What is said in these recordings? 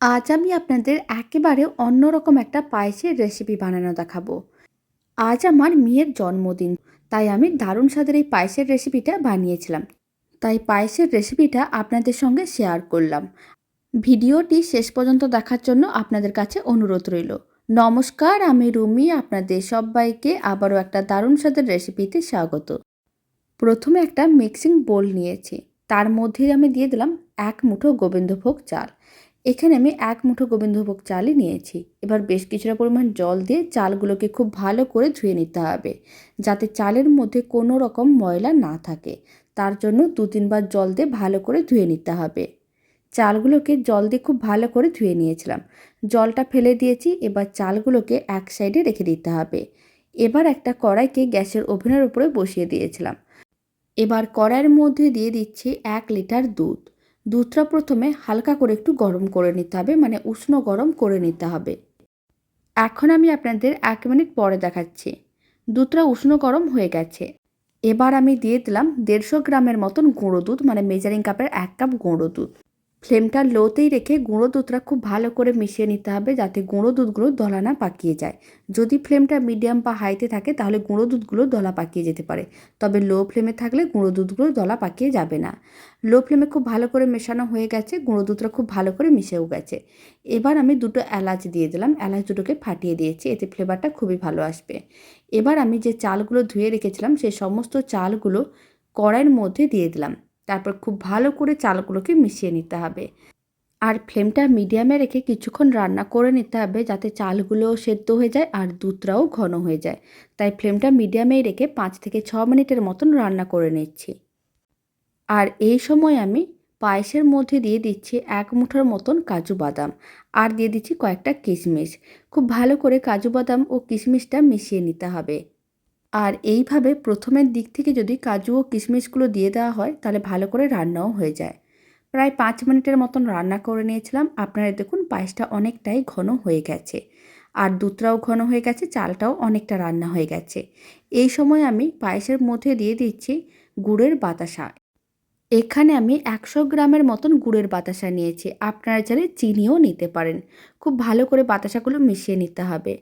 আজ আমি আপনাদের একেবারে অন্যরকম একটা পায়েসের রেসিপি বানানো দেখাবো। আজ আমার মেয়ের জন্মদিন, তাই আমি দারুণ স্বাদের এই পায়েসের রেসিপিটা বানিয়েছিলাম। তাই পায়েসের রেসিপিটা আপনাদের সঙ্গে শেয়ার করলাম। ভিডিওটি শেষ পর্যন্ত দেখার জন্য আপনাদের কাছে অনুরোধ রইল। নমস্কার, আমি রুমি, আপনাদের সবাইকে আবারও একটা দারুণ স্বাদের রেসিপিতে স্বাগত। প্রথমে একটা মিক্সিং বোল নিয়েছি। তার মধ্যে আমি দিয়ে দিলাম এক মুঠো গোবিন্দভোগ চাল। এখানে আমি এক মুঠো গোবিন্দভোগ চালই নিয়েছি। এবার বেশ কিছুটা পরিমাণ জল দিয়ে চালগুলোকে খুব ভালো করে ধুয়ে নিতে হবে, যাতে চালের মধ্যে কোনো রকম ময়লা না থাকে। তার জন্য দু তিনবার জল দিয়ে ভালো করে ধুয়ে নিতে হবে। চালগুলোকে জল দিয়ে খুব ভালো করে ধুয়ে নিয়েছিলাম। জলটা ফেলে দিয়েছি, এবার চালগুলোকে এক সাইডে রেখে দিতে হবে। এবার একটা কড়াইকে গ্যাসের ওভেনের উপরে বসিয়ে দিয়েছিলাম। এবার কড়াইয়ের মধ্যে দিয়ে দিচ্ছি এক লিটার দুধ। দুধটা প্রথমে হালকা করে একটু গরম করে নিতে হবে মানে উষ্ণ গরম করে নিতে হবে। এখন আমি আপনাদের এক মিনিট পরে দেখাচ্ছি। দুধটা উষ্ণ গরম হয়ে গেছে। এবার আমি দিয়ে দিলাম দেড়শো গ্রামের মতন গুঁড়ো দুধ মানে মেজারিং কাপের এক কাপ গুঁড়ো দুধ। ফ্লেমটা লোতেই রেখে গুঁড়ো দুধটা খুব ভালো করে মিশিয়ে নিতে হবে যাতে গুঁড়ো দুধগুলো দলা না পাকিয়ে যায়। যদি ফ্লেমটা মিডিয়াম বা হাইতে থাকে তাহলে গুঁড়ো দুধগুলো দলা পাকিয়ে যেতে পারে। তবে লো ফ্লেমে থাকলে গুঁড়ো দুধগুলো দলা পাকিয়ে যাবে না। লো ফ্লেমে খুব ভালো করে মেশানো হয়ে গেছে, গুঁড়ো দুধটা খুব ভালো করে মিশেও গেছে। এবার আমি দুটো এলাচ দিয়ে দিলাম, এলাচ দুটোকে ফাটিয়ে দিয়েছি, এতে ফ্লেভারটা খুবই ভালো আসবে। এবার আমি যে চালগুলো ধুয়ে রেখেছিলাম সেই সমস্ত চালগুলো কড়াইয়ের মধ্যে দিয়ে দিলাম। তারপর খুব ভালো করে চালগুলোকে মিশিয়ে নিতে হবে। আর ফ্লেমটা মিডিয়ামে রেখে কিছুক্ষণ রান্না করে নিতে হবে যাতে চালগুলোও সেদ্ধ হয়ে যায় আর দুধটাও ঘন হয়ে যায়। তাই ফ্লেমটা মিডিয়ামেই রেখে পাঁচ থেকে ছ মিনিটের মতন রান্না করে নিচ্ছি। আর এই সময় আমি পায়েসের মধ্যে দিয়ে দিচ্ছি এক মুঠোর মতন কাজু বাদাম আর দিয়ে দিচ্ছি কয়েকটা কিশমিশ। খুব ভালো করে কাজু বাদাম ও কিশমিশটা মিশিয়ে নিতে হবে। আর এইভাবে প্রথমের দিক থেকে যদি কাজু ও কিশমিশগুলো দিয়ে দেওয়া হয়, তাহলে ভালো করে রান্নাও হয়ে যায়। প্রায় পাঁচ মিনিটের মতন রান্না করে নিয়েছিলাম। আপনারা দেখুন পায়েসটা অনেকটাই ঘন হয়ে গেছে। আর দুধটাও ঘন হয়ে গেছে, চালটাও অনেকটা রান্না হয়ে গেছে। এই সময় আমি পায়েসের মধ্যে দিয়ে দিচ্ছি গুড়ের বাতাসা। এখানে আমি একশো গ্রামের মতন গুড়ের বাতাসা নিয়েছি। আপনারা চাইলে চিনিও নিতে পারেন। খুব ভালো করে বাতাসাগুলো মিশিয়ে নিতে হবে।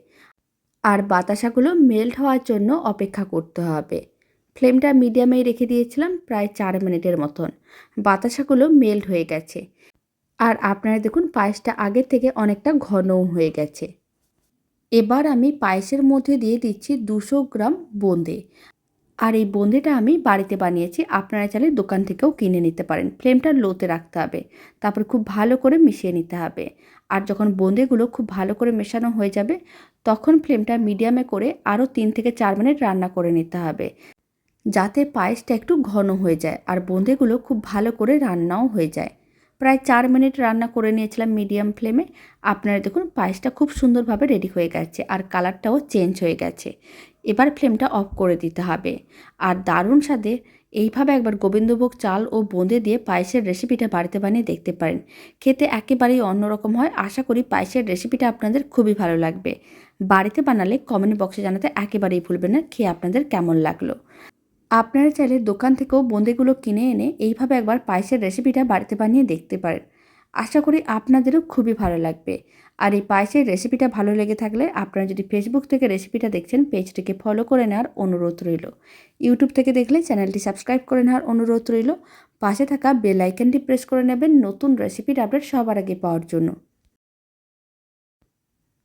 আর বাতাসাগুলো মেল্ট হওয়ার জন্য অপেক্ষা করতে হবে। ফ্লেমটা মিডিয়ামেই রেখে দিয়েছিলাম প্রায় চার মিনিটের মতন। বাতাসাগুলো মেল্ট হয়ে গেছে। আর আপনারা দেখুন পায়েসটা আগের থেকে অনেকটা ঘনও হয়ে গেছে। এবার আমি পায়েসের মধ্যে দিয়ে দিচ্ছি দুশো গ্রাম বোঁদে। আর এই বোঁদেটা আমি বাড়িতে বানিয়েছি, আপনারা চাইলে দোকান থেকেও কিনে নিতে পারেন। ফ্লেমটা লোতে রাখতে হবে, তারপর খুব ভালো করে মিশিয়ে নিতে হবে। আর যখন বোঁদেগুলো খুব ভালো করে মেশানো হয়ে যাবে তখন ফ্লেমটা মিডিয়ামে করে আরও তিন থেকে চার মিনিট রান্না করে নিতে হবে। যাতে পায়েসটা একটু ঘন হয়ে যায় আর বোঁদেগুলো খুব ভালো করে রান্নাও হয়ে যায়। প্রায় চার মিনিট রান্না করে নিয়েছিলাম মিডিয়াম ফ্লেমে। আপনারা দেখুন পায়েসটা খুব সুন্দরভাবে রেডি হয়ে গেছে আর কালারটাও চেঞ্জ হয়ে গেছে। এবার ফ্লেমটা অফ করে দিতে হবে। আর দারুণ স্বাদে এইভাবে একবার গোবিন্দভোগ চাল ও বোঁদে দিয়ে পায়েসের রেসিপিটা বাড়িতে বানিয়ে দেখতে পারেন। খেতে একেবারেই অন্যরকম হয়। আশা করি পায়েসের রেসিপিটা আপনাদের খুবই ভালো লাগবে। বাড়িতে বানালে কমেন্ট বক্সে জানাতে একেবারেই ভুলবেন না। খেয়ে আপনাদের কেমন লাগল? আপনারা চাইলে দোকান থেকেও বোঁদেগুলো কিনে এনে এইভাবে একবার পায়েসের রেসিপিটা বাড়িতে বানিয়ে দেখতে পারেন। আশা করি আপনাদেরও খুবই ভালো লাগবে। আর এই পায়েসের রেসিপিটা ভালো লেগে থাকলে আপনারা যদি ফেসবুক থেকে রেসিপিটা দেখছেন, পেজটিকে ফলো করে নেওয়ার অনুরোধ রইল। ইউটিউব থেকে দেখলে চ্যানেলটি সাবস্ক্রাইব করে নেওয়ার অনুরোধ রইল। পাশে থাকা বেল আইকনটি প্রেস করে নেবেন নতুন রেসিপির আপডেট সবার আগে পাওয়ার জন্য।